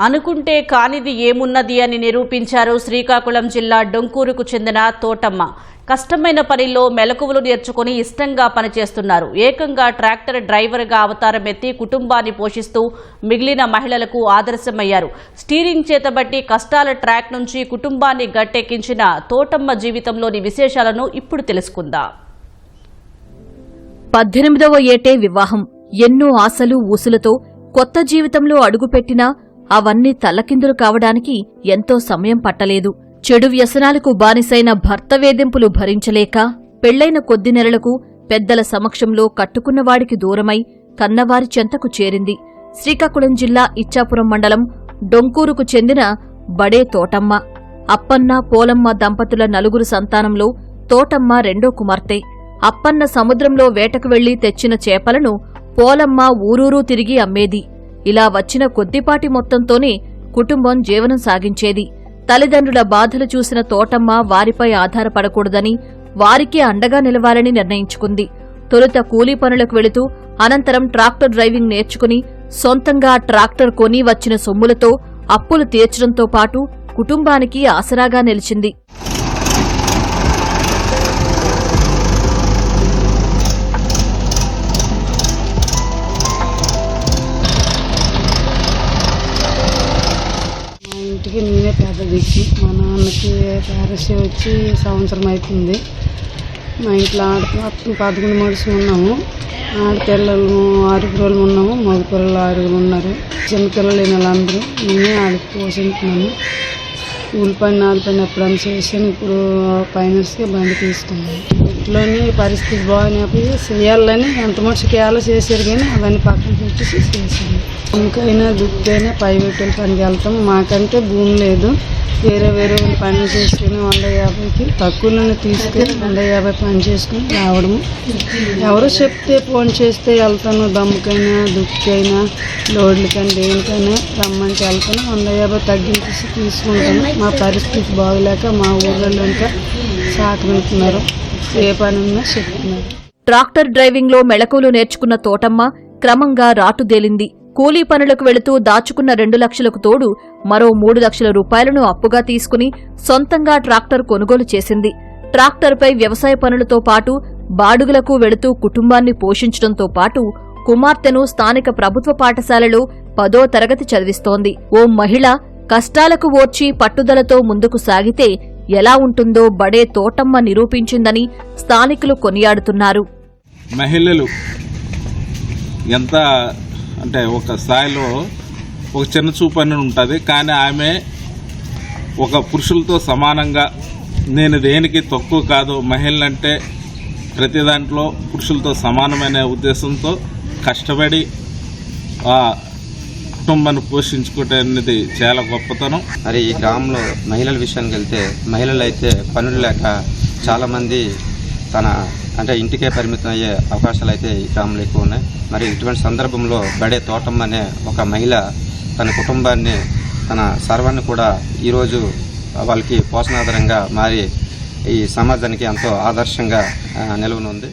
అనుకుంటే కానిది ఏమున్నది అని నిరూపించారు శ్రీకాకుళం జిల్లా డొంకూరుకు చెందిన తోటమ్మ. కష్టమైన పనిలో మెలకువలు నేర్చుకుని ఇష్టంగా పనిచేస్తున్నారు. ఏకంగా ట్రాక్టర్ డ్రైవర్గా అవతారం ఎత్తి కుటుంబాన్ని పోషిస్తూ మిగిలిన మహిళలకు ఆదర్శమయ్యారు. స్టీరింగ్ చేతబట్టి కష్టాల ట్రాక్ నుంచి కుటుంబాన్ని గట్టెక్కించిన తోటమ్మ జీవితంలోని విశేషాలను ఇప్పుడు తెలుసుకుందాం. పద్దెనిమిదవ ఏటే వివాహం. ఎన్నో ఆశలు ఊసులతో కొత్త జీవితంలో అడుగుపెట్టినా అవన్నీ తల్లకిందులు కావడానికి ఎంతో సమయం పట్టలేదు. చెడు వ్యసనాలకు బానిసైన భర్త వేధింపులు భరించలేక పెళ్ళైన కొద్ది నెలలకు పెద్దల సమక్షంలో కట్టుకున్నవాడికి దూరమై కన్నవారి చెంతకు చేరింది. శ్రీకాకుళం జిల్లా ఇచ్చాపురం మండలం డొంకూరుకు చెందిన బడే తోటమ్మ. అప్పన్న పోలమ్మ దంపతుల నలుగురు సంతానంలో తోటమ్మ రెండో కుమార్తె. అప్పన్న సముద్రంలో వేటకు వెళ్ళి తెచ్చిన చేపలను పోలమ్మ ఊరూరూ తిరిగి అమ్మేది. ఇలా వచ్చిన కొద్దిపాటి మొత్తంతోనే కుటుంబం జీవనం సాగించేది. తల్లిదండ్రుల బాధలు చూసిన తోటమ్మ వారిపై ఆధారపడకూడదని వారికే అండగా నిలవాలని నిర్ణయించుకుంది. తొలుత కూలీ పనులకు వెళుతూ అనంతరం ట్రాక్టర్ డ్రైవింగ్ నేర్చుకుని సొంతంగా ట్రాక్టర్ కొని వచ్చిన సొమ్ములతో అప్పులు తీర్చడంతో పాటు కుటుంబానికి ఆసరాగా నిలిచింది. మా ఇంటికి నేనే పెద్ద దిక్కు మా నాన్నకి పారస్య వచ్చి సంవత్సరం అవుతుంది మా ఇంట్లో ఆడ పదకొండు మనుషులు ఉన్నాము. ఆడపిల్లలు ఆరుగురు ఉన్నాము. మగ పిల్లలు ఆరుగురు ఉన్నారు. చిన్నపిల్లలు లేని వాళ్ళందరూ నేనే ఆడికి పోషించుకున్నాను ఊళ్ళ పని నాలుగు పని ఎప్పుడైనా చేసాను ఇప్పుడు ఫైనాన్స్గా బండి తీసుకున్నాను. ఇంట్లోని పరిస్థితి బాగానేపోయి చేయాలని ఎంత మనిషికి ఎలా చేశారు కానీ అవన్నీ పక్కన పెట్టేసి చేశాను ఇంకైనా దుక్కైనా ప్రైవేట్ పనికి వెళ్తాం. మాకంటే భూమి లేదు. వేరే వేరే పని చేసుకుని వంద యాభైకి తక్కువలోనే తీసుకుని వంద యాభై పని చేసుకుని రావడము. ఎవరో చెప్తే ఫోన్ చేస్తే వెళ్తాను. దమ్ముకైనా దుక్కైనా లోడ్లకైనా దేనికైనా రమ్మంటే వెళ్తాను. వంద యాభై తగ్గించేసి తీసుకుంటాను. మా పరిస్థితి బాగలేక మా ఊళ్ళో ఇంకా సాకనంటున్నారు ఏ పని ఉన్నా చెప్తున్నారు ట్రాక్టర్ డ్రైవింగ్లో మెళకువలు నేర్చుకున్న తోటమ్మ క్రమంగా రాటుదేలింది కూలీ పనులకు వెళుతూ దాచుకున్న రెండు లక్షలకు తోడు మరో మూడు లక్షల రూపాయలను అప్పుగా తీసుకుని సొంతంగా ట్రాక్టర్ కొనుగోలు చేసింది. ట్రాక్టర్పై వ్యవసాయ పనులతో పాటు బాడుగులకు వెళుతూ కుటుంబాన్ని పోషించడంతో పాటు కుమార్తెను స్థానిక ప్రభుత్వ పాఠశాలలో పదో తరగతి చదివిస్తోంది. ఓ మహిళ కష్టాలకు ఓర్చి పట్టుదలతో ముందుకు సాగితే ఎలా ఉంటుందో బడే తోటమ్మ నిరూపించిందని స్థానికులు కొనియాడుతున్నారు. మహిళలు ఎంత అంటే ఒక స్థాయిలో ఒక చిన్న చూపు ఉంటుంది. కానీ ఆమె ఒక పురుషులతో సమానంగా నేను దేనికి తక్కువ కాదు మహిళలంటే ప్రతి దాంట్లో పురుషులతో సమానమైన ఉద్దేశంతో కష్టపడి కుటుంబాన్ని పోషించుకోవటం అనేది చాలా గొప్పతనం. మరి ఈ గ్రామంలో మహిళల విషయానికి వెళ్తే మహిళలు అయితే పనులు లేక చాలామంది తన అంటే ఇంటికే పరిమితం అయ్యే అవకాశాలు అయితే ఈ గ్రామంలో ఎక్కువ ఉన్నాయి. మరి ఇటువంటి సందర్భంలో బడే తోటమ్మ అనే ఒక మహిళ తన కుటుంబాన్ని తన సర్వాన్ని కూడా ఈరోజు వాళ్ళకి పోషణాధారంగా మారి ఈ సమాజానికి ఎంతో ఆదర్శంగా నిలవనుంది.